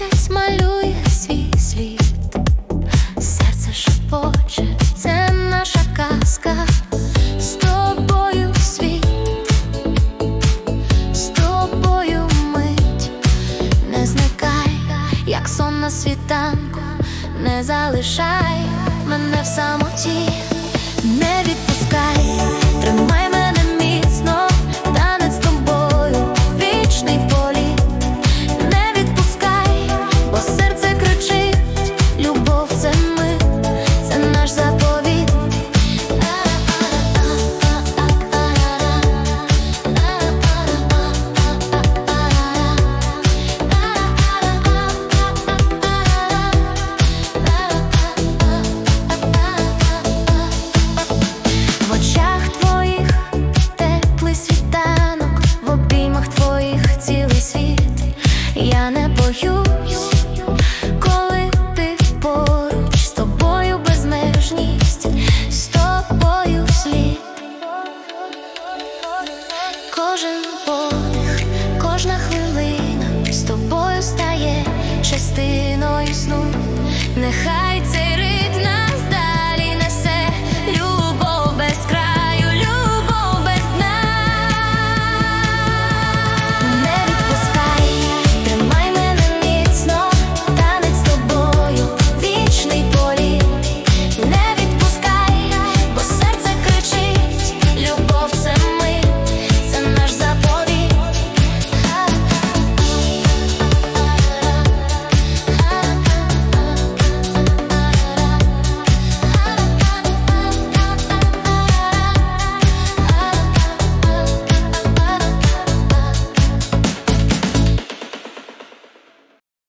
місяць малює свій світ, серце шепоче, це наша казка, з тобою світ, з тобою мить, не зникай, як сон на світанку, не залишай мене в самоті. я не боюсь, коли ти поруч з тобою безмежність, з тобою слід, кожен подих, кожна хвилина з тобою стає частиною сну, нехай.